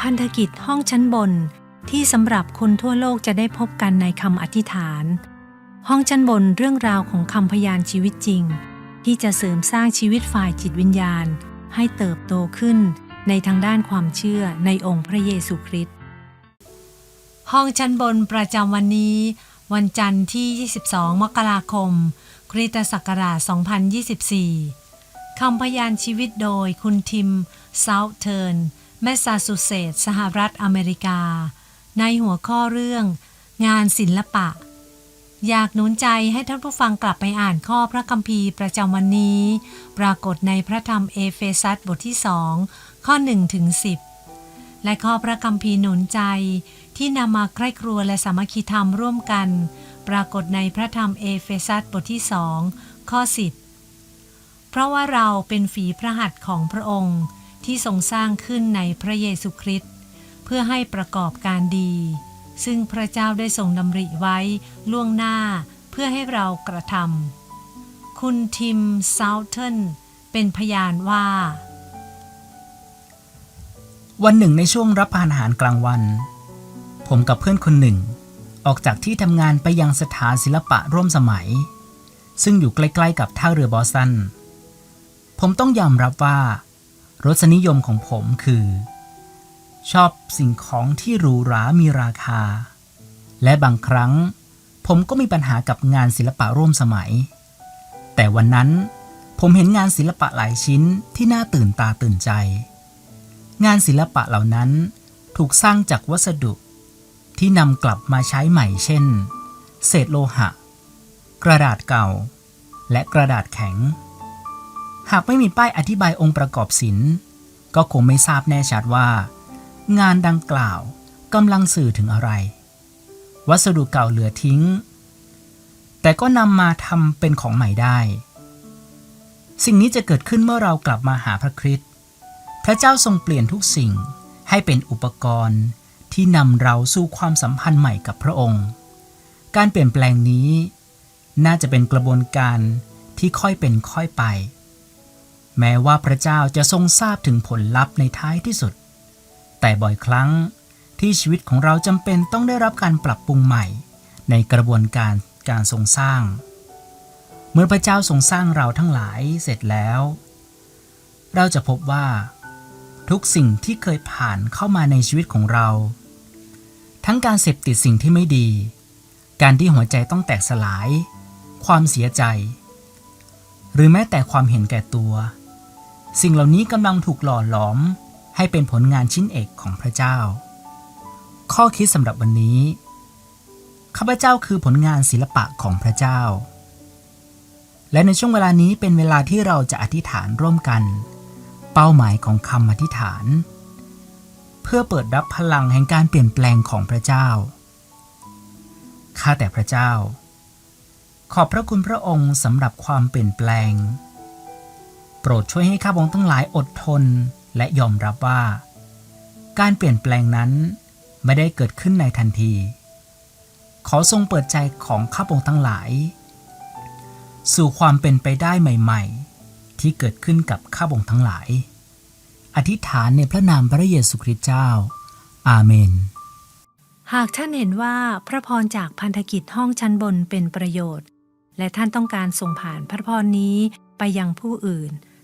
พันธกิจห้องชั้นบนที่สำหรับคนทั่วโลกจะได้พบกันในคำอธิษฐาน ห้องชั้นบนเรื่องราวของคำพยานชีวิตจริง ที่จะเสริมสร้างชีวิตฝ่ายจิตวิญญาณ ให้เติบโตขึ้นในทางด้านความเชื่อในองค์พระเยซูคริสต์ห้องชั้นบนประจำวันนี้ วันจันทร์ที่ 22 มกราคม คริสตศักราช 2024 คำพยานชีวิตโดยคุณทิมเซาเทิร์น แมสซาชูเซตส์สหรัฐอเมริกา ในหัวข้อเรื่อง งานศิลปะ อยากหนุนใจให้ท่านผู้ฟังกลับไปอ่านข้อพระคัมภีร์ประจำวันนี้ ปรากฏในพระธรรมเอเฟซัสบทที่2ข้อ1ถึง10 และข้อพระคัมภีร์หนุนใจที่นำมาใคร่ครัวและสามัคคีธรรมร่วมกัน ปรากฏในพระธรรมเอเฟซัสบทที่2ข้อ 10 เพราะว่าเราเป็นฝีพระหัตถ์ของพระองค์ ที่ทรงสร้างขึ้นในพระเยซูคริสต์เพื่อให้ประกอบการดี ซึ่งพระเจ้าได้ทรงดำริไว้ล่วงหน้าเพื่อให้เรากระทำคุณทิมเซาเทนเป็นพยานว่า วันหนึ่งในช่วงรับประทานอาหารกลางวัน ผมกับเพื่อนคนหนึ่ง ออกจากที่ทำงานไปยังสถานศิลปะร่วมสมัย ซึ่งอยู่ใกล้ ๆ กับท่าเรือบอสตันผมต้องยอมรับว่า รสนิยมของผมคือ ชอบสิ่งของที่หรูหรามีราคา และบางครั้ง ผมก็มีปัญหากับงานศิลปะร่วมสมัย แต่วันนั้นผมเห็นงานศิลปะหลายชิ้นที่น่าตื่นตาตื่นใจ งานศิลปะเหล่านั้นถูกสร้างจากวัสดุที่นำกลับมาใช้ใหม่เช่น เศษโลหะ กระดาษเก่า และกระดาษแข็ง หากไม่มีป้ายอธิบายองค์ประกอบศิลป์ ก็คงไม่ทราบแน่ชัดว่า งานดังกล่าวกำลังสื่อถึงอะไร วัสดุเก่าเหลือทิ้ง แต่ก็นำมาทำเป็นของใหม่ได้ สิ่งนี้จะเกิดขึ้นเมื่อเรากลับมาหาพระคริสต์พระเจ้าทรงเปลี่ยนทุกสิ่งให้เป็นอุปกรณ์ที่นำเราสู่ความสัมพันธ์ใหม่กับพระองค์ การเปลี่ยนแปลงนี้ น่าจะเป็นกระบวนการที่ค่อยเป็นค่อยไป แม้ว่าพระเจ้าจะทรงทราบถึงผลลัพธ์ในท้ายที่สุด แต่บ่อยครั้งที่ชีวิตของเราจำเป็นต้องได้รับการปรับปรุงใหม่ ในกระบวนการการทรงสร้าง เมื่อพระเจ้าทรงสร้างเราทั้งหลายเสร็จแล้ว เราจะพบว่า ทุกสิ่งที่เคยผ่านเข้ามาในชีวิตของเรา ทั้งการเสพติดสิ่งที่ไม่ดี การที่หัวใจต้องแตกสลาย ความเสียใจ หรือแม้แต่ความเห็นแก่ตัว สิ่งเหล่านี้กำลังถูกหล่อหลอม ให้เป็นผลงานชิ้นเอกของพระเจ้า ข้อคิดสำหรับวันนี้ ข้าพเจ้าคือผลงานศิลปะของพระเจ้า และในช่วงเวลานี้เป็นเวลาที่เราจะอธิษฐานร่วมกัน เป้าหมายของคำอธิษฐาน เพื่อเปิดรับพลังแห่งการเปลี่ยนแปลงของพระเจ้า ข้าแต่พระเจ้า ขอบพระคุณพระองค์สำหรับความเปลี่ยนแปลง รดช่วยให้ข้าพงทั้งหลายอดทนและยอมรับว่า การเปลี่ยนแปลงนั้นไม่ได้เกิดขึ้นในทันที ขอทรงเปิดใจของข้าพงทั้งหลาย สู่ความเป็นไปได้ใหม่ ๆ ที่เกิดขึ้นกับข้าพงทั้งหลาย อธิษฐานในพระนามพระเยซูคริสต์เจ้า อาเมน หากท่านเห็นว่าพระพรจากพันธกิจห้องชั้นบนเป็นประโยชน์ และท่านต้องการส่งผ่านพระพรนี้ไปยังผู้อื่น